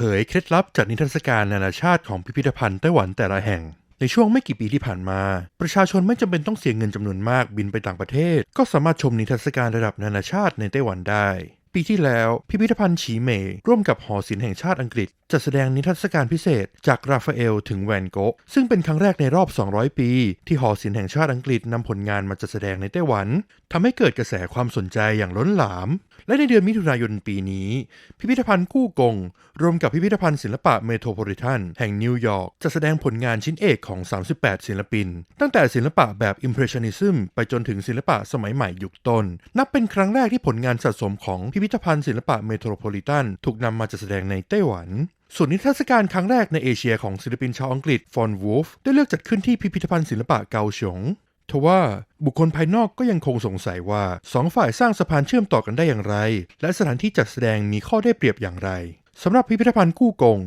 เผยเคล็ดลับจัดนิทรรศการนานาชาติของพิพิธภัณฑ์ไต้หวันแต่ละแห่ง ในช่วงไม่กี่ปีที่ผ่านมา ประชาชนไม่จำเป็นต้องเสียเงินจำนวนมากบินไปต่างประเทศ ก็สามารถชมนิทรรศการระดับนานาชาติในไต้หวันได้ปีที่แล้วพิพิธภัณฑ์ฉีเมยร่วมกับหอศิลป์แห่งชาติอังกฤษ จัดแสดงนิทรรศการพิเศษ จากราฟาเอลถึงแวนโกะซึ่งเป็นครั้งแรกในรอบ 200 ปี ที่หอศิลป์แห่งชาติอังกฤษนำผลงานมาจัดแสดงในไต้หวันทำให้เกิดกระแสความสนใจอย่างล้นหลาม และในเดือนมิถุนายนปีนี้ พิพิธภัณฑ์กู้กง รวมกับพิพิธภัณฑ์ศิลปะเมโทรโพลิแทนแห่งนิวยอร์กจะแสดงผลงานชิ้นเอกของ 38 ศิลปิน ตั้งแต่ศิลปะแบบ Impressionism ไปจนถึงศิลปะสมัยใหม่ยุคต้น นับเป็นครั้งแรกที่ผลงานสะสมของพิพิธภัณฑ์ศิลปะเมโทรโพลิแทนถูกนำมาจัดแสดงในไต้หวันส่วนนิทรรศการครั้งแรกในเอเชียของศิลปินชาวอังกฤษฟอนวูฟได้เลือกจัดขึ้นที่พิพิธภัณฑ์ศิลปะเกาฉง ทว่าบุคคลภายนอกก็ยังคงสงสัยว่าสองฝ่ายสร้างสะพานเชื่อมต่อกันได้อย่างไร และสถานที่จัดแสดงมีข้อได้เปรียบอย่างไรสำหรับพิพิธภัณฑ์กู้กง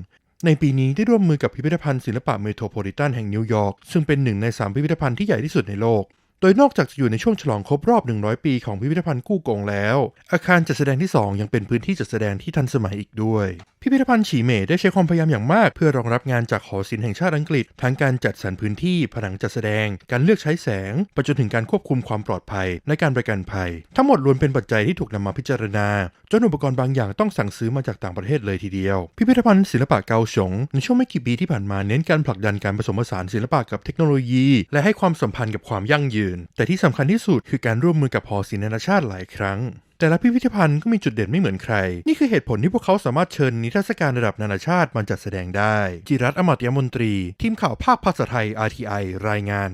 ในปีนี้ได้ร่วมมือกับพิพิธภัณฑ์ศิลปะเมโทรโพลิแทนแห่งนิวยอร์กซึ่งเป็นหนึ่งในสามพิพิธภัณฑ์ที่ใหญ่ที่สุดในโลก โดยนอกจากจะอยู่ในช่วงฉลองครบรอบ 100 ปีของพิพิธภัณฑ์กู้กงแล้ว อาคารจัดแสดงที่ 2 ยังเป็นพื้นที่จัดแสดงที่ทันสมัยอีกด้วย พิพิธภัณฑ์ฉีเมยได้ใช้ความพยายามอย่างมาก เพื่อรองรับงานจากหอศิลป์แห่งชาติอังกฤษ ทั้งการจัดสรรพื้นที่ ผนังจัดแสดง การเลือกใช้แสงไปจนถึงการควบคุมความปลอดภัยและการประกันภัย ทั้งหมดล้วนเป็นปัจจัยที่ถูกนำมาพิจารณาจนอุปกรณ์บางอย่างต้องสั่งซื้อมาจากต่างประเทศเลยทีเดียว พิพิธภัณฑ์ศิลปะเกาฉงในช่วงไม่กี่ปีที่ผ่านมาเน้นการผลักดันการผสมผสานศิลปะกับเทคโนโลยี และให้ความสัมพันธ์กับความยั่งยืนแต่ที่สำคัญที่สุดคือการร่วมมือกับหอศิลป์นานาชาติหลายครั้ง แต่ละพิพิธภัณฑ์ก็มีจุดเด่นไม่เหมือนใคร นี่คือเหตุผลที่พวกเขาสามารถเชิญนิทรรศการระดับนานาชาติมาจัดแสดงได้ จิรัตอมตยมนตรี ทีมข่าวภาคภาษาไทย RTI รายงาน